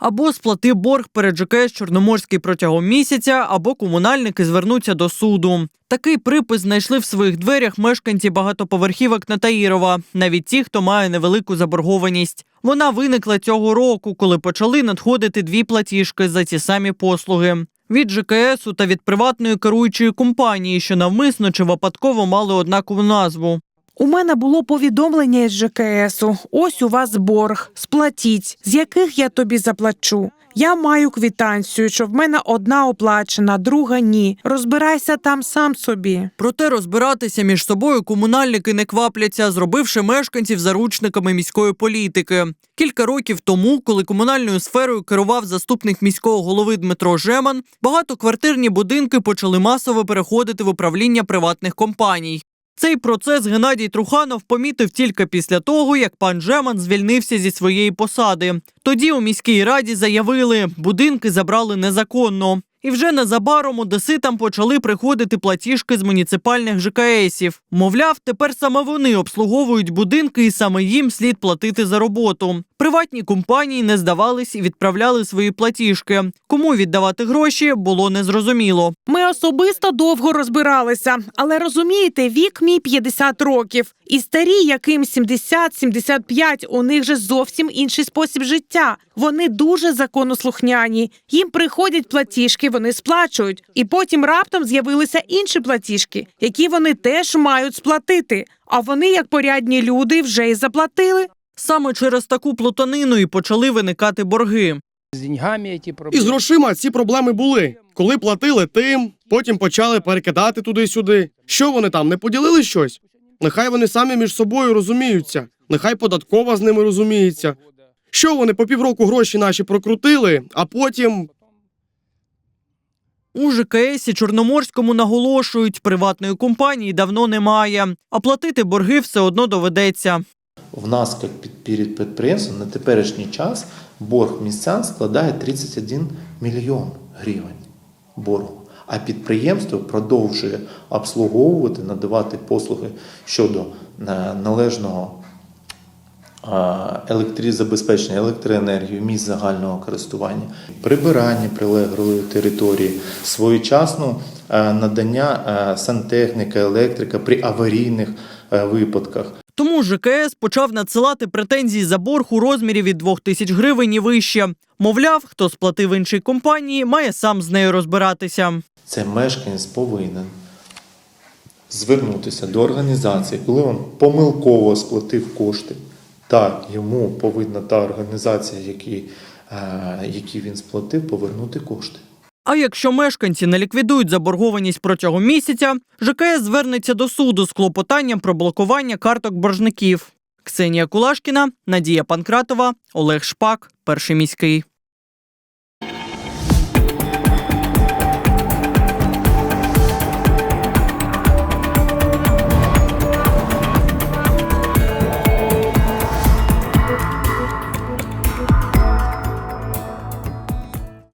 Або сплати борг перед ЖКС Чорноморський протягом місяця, або комунальники звернуться до суду. Такий припис знайшли в своїх дверях мешканці багатоповерхівок на Таїрова, навіть ті, хто має невелику заборгованість. Вона виникла цього року, коли почали надходити дві платіжки за ті самі послуги. Від ЖКСу та від приватної керуючої компанії, що навмисно чи випадково мали однакову назву. У мене було повідомлення із ЖКСу. Ось у вас борг. Сплатіть, з яких я тобі заплачу. Я маю квітанцію, що в мене одна оплачена, друга ні. Розбирайся там сам собі. Проте розбиратися між собою комунальники не квапляться, зробивши мешканців заручниками міської політики. Кілька років тому, коли комунальною сферою керував заступник міського голови Дмитро Жеман, багатоквартирні будинки почали масово переходити в управління приватних компаній. Цей процес Геннадій Труханов помітив тільки після того, як пан Жеман звільнився зі своєї посади. Тоді у міській раді заявили, будинки забрали незаконно. І вже незабаром одеситам почали приходити платіжки з муніципальних ЖКСів. Мовляв, тепер саме вони обслуговують будинки, і саме їм слід платити за роботу. Приватні компанії не здавались і відправляли свої платіжки. Кому віддавати гроші було незрозуміло. Ми особисто довго розбиралися, але розумієте, вік мій 50 років, і старі, яким 70-75, у них же зовсім інший спосіб життя. Вони дуже законослухняні. Їм приходять платіжки, вони сплачують, і потім раптом з'явилися інші платіжки, які вони теж мають сплатити. А вони, як порядні люди, вже й заплатили. Саме через таку плутанину і почали виникати борги. З деньгами эти І з грошима ці проблеми були. Коли платили тим, потім почали перекидати туди-сюди. Що вони там не поділили щось? Нехай вони самі між собою розуміються. Нехай податкова з ними розуміється. Що вони по півроку гроші наші прокрутили, а потім У ЖКСі Чорноморському наголошують, приватної компанії давно немає, а платити борги все одно доведеться. В нас, як перед підприємством, на теперішній час борг містян складає 31 мільйон гривень боргу. А підприємство продовжує обслуговувати, надавати послуги щодо е, належного е, електри... забезпечення електроенергією місць загального користування, прибирання прилеглої території, своєчасно е, надання сантехніка, електрика при аварійних випадках. Тому ЖКС почав надсилати претензії за борг у розмірі від 2 тисяч гривень і вище. Мовляв, хто сплатив іншій компанії, має сам з нею розбиратися. Це мешканець повинен звернутися до організації, коли він помилково сплатив кошти. Так, йому повинна та організація, які, е, які він сплатив, повернути кошти. А якщо мешканці не ліквідують заборгованість протягом місяця, ЖКС звернеться до суду з клопотанням про блокування карток боржників. Ксенія Кулашкіна, Надія Панкратова, Олег Шпак, перший міський.